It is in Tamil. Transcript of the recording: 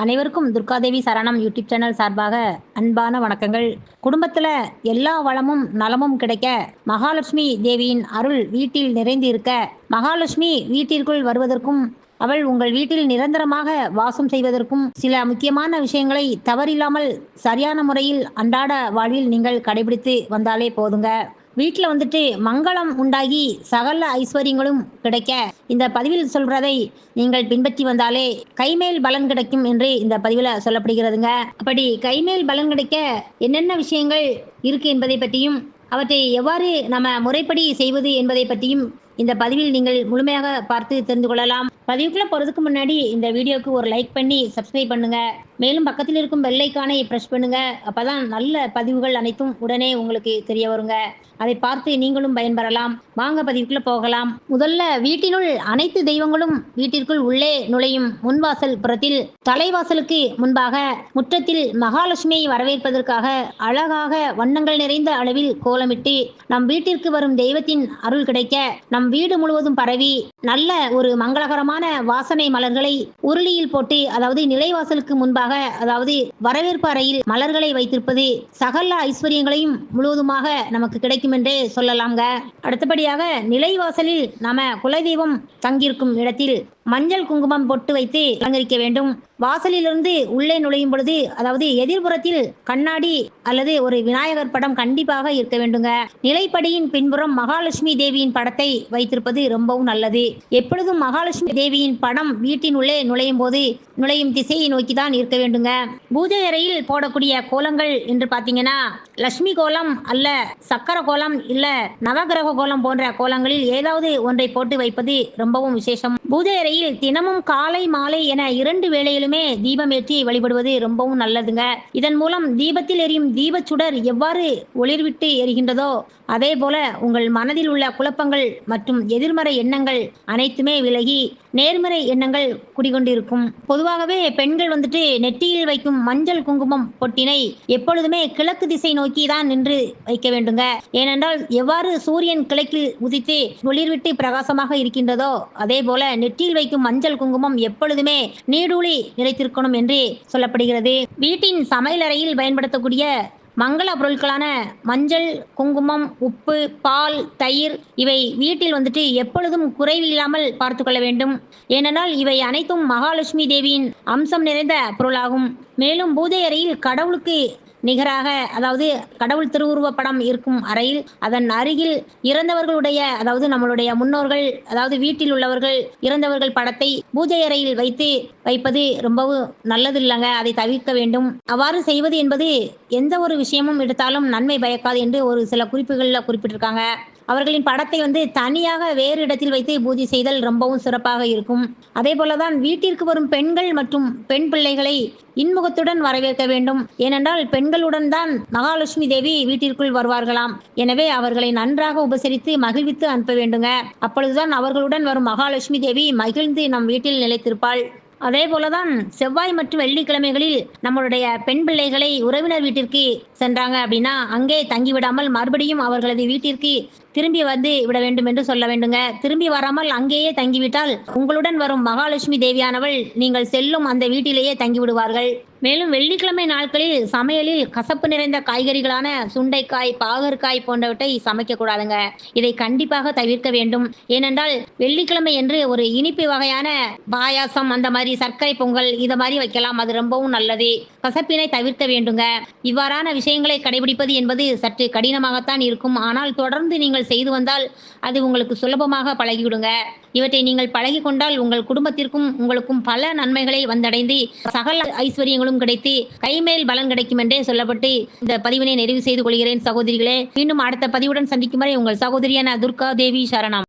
அனைவருக்கும் துர்காதேவி சரணம் யூடியூப் சேனல் சார்பாக அன்பான வணக்கங்கள். குடும்பத்தில் எல்லா வளமும் நலமும் கிடைக்க மகாலட்சுமி தேவியின் அருள் வீட்டில் நிறைந்து இருக்க மகாலட்சுமி வீட்டிற்குள் வருவதற்கும் அவள் உங்கள் வீட்டில் நிரந்தரமாக வாசம் செய்வதற்கும் சில முக்கியமான விஷயங்களை தவறில்லாமல் சரியான முறையில் அன்றாட வாழ்வில் நீங்கள் கடைபிடித்து வந்தாலே போதுங்க. வீட்டில் வந்துட்டு மங்களம் உண்டாகி சகல ஐஸ்வர்யங்களும் கிடைக்க இந்த பதிவில் சொல்றதை நீங்கள் பின்பற்றி வந்தாலே கைமேல் பலன் கிடைக்கும் என்று இந்த பதிவில் சொல்லப்படுகிறதுங்க. அப்படி கைமேல் பலன் கிடைக்க என்னென்ன விஷயங்கள் இருக்கு என்பதை பற்றியும் அவற்றை எவ்வாறு நம்ம முறைப்படி செய்வது என்பதை பற்றியும் இந்த பதிவில் நீங்கள் முழுமையாக பார்த்து தெரிந்து கொள்ளலாம். பதிவுக்குள்ள போகிறதுக்கு முன்னாடி இந்த வீடியோக்கு ஒரு லைக் பண்ணி சப்ஸ்கிரைப் பண்ணுங்க. மேலும் பக்கத்தில் இருக்கும் பெல்லைக்கானை ப்ரெஸ் பண்ணுங்க. அப்பதான் நல்ல பதிவுகள் அனைத்தும் உடனே உங்களுக்கு தெரிய வருங்க. அதை பார்த்து நீங்களும் பயன்பெறலாம். வாங்க பதிவுக்குள்ள போகலாம். முதல்ல வீட்டினுள் அனைத்து தெய்வங்களும் வீட்டிற்குள் உள்ளே நுழையும் முன்வாசல் புறத்தில் தலைவாசலுக்கு முன்பாக முற்றத்தில் மகாலட்சுமியை வரவேற்பதற்காக அழகாக வண்ணங்கள் நிறைந்த அளவில் கோலமிட்டு நம் வீட்டிற்கு வரும் தெய்வத்தின் அருள் கிடைக்க நம் வீடு முழுவதும் பரவி நல்ல ஒரு மங்களகரமான வாசனை மலர்களை உருளியில் போட்டு அதாவது நிலைவாசலுக்கு முன்பாக அதாவது வரவேற்பு அறையில் மலர்களை வைத்திருப்பது சகல ஐஸ்வர்யங்களையும் முழுவதுமாக நமக்கு கிடைக்கும் என்றே சொல்லலாங்க அடுத்தபடியாக நிலைவாசலில் நாம குலதெய்வம் தங்கியிருக்கும் இடத்தில் மஞ்சள் குங்குமம் பொட்டு வைத்து அலங்கரிக்க வேண்டும். வாசலிலிருந்து உள்ளே நுழையும் பொழுது அதாவது எதிர்புறத்தில் கண்ணாடி அல்லது ஒரு விநாயகர் படம் கண்டிப்பாக இருக்க வேண்டுங்க. நிலைப்படியின் பின்புறம் மகாலட்சுமி தேவியின் படத்தை வைத்திருப்பது ரொம்பவும் நல்லது. எப்பொழுதும் மகாலட்சுமி தேவியின் படம் வீட்டின் உள்ளே நுழையும் போது நுழையும் திசையை நோக்கி தான் இருக்க வேண்டுங்க. பூஜை அறையில் போடக்கூடிய கோலங்கள் என்று பார்த்தீங்கன்னா லட்சுமி கோலம் அல்ல சக்கர கோலம் இல்ல நவகிரக கோலம் போன்ற கோலங்களில் ஏதாவது ஒன்றை போட்டு வைப்பது ரொம்பவும் விசேஷம். பூஜை அறையில் தினமும் காலை மாலை என இரண்டு வேளையிலுமே தீபம் ஏற்றி வழிபடுவது ரொம்பவும் நல்லதுங்க. இதன் மூலம் தீபத்தில் எரியும் தீபச்சுடர் எவ்வாறு ஒளிர்விட்டு எரிகின்றதோ அதே போல உங்கள் மனதில் உள்ள குழப்பங்கள் மற்றும் எதிர்மறை எண்ணங்கள் அனைத்துமே விலகி நேர்மறை எண்ணங்கள் குடிகொண்டிருக்கும். பொதுவாகவே பெண்கள் வந்துட்டு நெற்றியில் வைக்கும் மஞ்சள் குங்குமம் பொட்டினை எப்பொழுதுமே கிழக்கு திசை நோக்கி தான் நின்று வைக்க வேண்டுங்க. ஏனென்றால் எவ்வாறு சூரியன் கிழக்கில் உதித்து ஒளிர்விட்டு பிரகாசமாக இருக்கின்றதோ அதே போல நெற்றியில் வைக்கும் மஞ்சள் குங்குமம் எப்பொழுதுமே நீடூழி நிலைத்திருக்கணும் என்று சொல்லப்படுகிறது. வீட்டின் சமையலறையில் பயன்படுத்தக்கூடிய மங்கள பொருட்களான மஞ்சள் குங்குமம் உப்பு பால் தயிர் இவை வீட்டில் வந்துட்டு எப்பொழுதும் குறைவில்லாமல் பார்த்து கொள்ள வேண்டும். ஏனென்றால் இவை அனைத்தும் மகாலட்சுமி தேவியின் அம்சம் நிறைந்த பொருளாகும். மேலும் பூஜை அறையில் கடவுளுக்கு நிகராக அதாவது கடவுள் திருவுருவ படம் இருக்கும் அறையில் அதன் அருகில் இறந்தவர்களுடைய அதாவது நம்மளுடைய முன்னோர்கள் அதாவது வீட்டில் உள்ளவர்கள் இறந்தவர்கள் படத்தை பூஜை அறையில் வைத்து வைப்பது ரொம்பவும் நல்லது இல்லைங்க அதை தவிர்க்க வேண்டும். அவ்வாறு செய்வது என்பது எந்த ஒரு விஷயமும் எடுத்தாலும் நன்மை பயக்காது என்று ஒரு சில குறிப்புகளில் குறிப்பிட்டிருக்காங்க. அவர்களின் படத்தை வந்து தனியாக வேறு இடத்தில் வைத்து பூஜை செய்தல் ரொம்பவும் சிறப்பாக இருக்கும். அதே போலதான் வீட்டிற்கு வரும் பெண்கள் மற்றும் பெண் பிள்ளைகளை இன்முகத்துடன் வரவேற்க வேண்டும். ஏனென்றால் பெண்களுடன் தான் மகாலட்சுமி தேவி வீட்டிற்குள் வருவார்களாம். எனவே அவர்களை நன்றாக உபசரித்து மகிழ்வித்து அனுப்ப வேண்டுங்க. அப்பொழுதுதான் அவர்களுடன் வரும் மகாலட்சுமி தேவி மகிழ்ந்து நம் வீட்டில் நிலைத்திருப்பாள். அதே போலதான் செவ்வாய் மற்றும் வெள்ளிக்கிழமைகளில் நம்மளுடைய பெண் பிள்ளைகளை உறவினர் வீட்டிற்கு சென்றாங்க அப்படின்னா அங்கே தங்கிவிடாமல் மறுபடியும் அவர்களது வீட்டிற்கு திரும்பி வந்து விட வேண்டும் என்று சொல்ல வேண்டுங்க. திரும்பி வராமல் அங்கேயே தங்கிவிட்டால் உங்களுடன் வரும் மகாலட்சுமி தேவியானவள் நீங்கள் செல்லும் அந்த வீட்டிலேயே தங்கிவிடுவார்கள். மேலும் வெள்ளிக்கிழமை நாட்களில் சமையலில் கசப்பு நிறைந்த காய்கறிகளான சுண்டைக்காய் பாகற்காய் போன்றவற்றை சமைக்க கூடாதுங்க இதை கண்டிப்பாக தவிர்க்க வேண்டும். ஏனென்றால் வெள்ளிக்கிழமை என்று ஒரு இனிப்பு வகையான பாயாசம் அந்த மாதிரி சர்க்கரை பொங்கல் இதை மாதிரி வைக்கலாம். அது ரொம்பவும் நல்லது. கசப்பினை தவிர்க்க வேண்டுங்க. இவ்வாறான விஷயங்களை கடைபிடிப்பது என்பது சற்று கடினமாகத்தான் இருக்கும். ஆனால் தொடர்ந்து நீங்கள் செய்து வந்தால் அது உங்களுக்கு சுலபமாக பழகிவிடுங்க. இவற்றை நீங்கள் பழகி கொண்டால் உங்கள் குடும்பத்திற்கும் உங்களுக்கும் பல நன்மைகளை வந்தடைந்து சகல ஐஸ்வர்யங்களும் கிடைத்து கைமேல் பலன் கிடைக்கும் என்றே சொல்லப்பட்டு இந்த பதிவினை நிறைவு செய்து கொள்கிறேன் சகோதரிகளே. மீண்டும் அடுத்த பதிவுடன் சந்திக்கும் வரை உங்கள் சகோதரியான துர்கா தேவி சரணம்.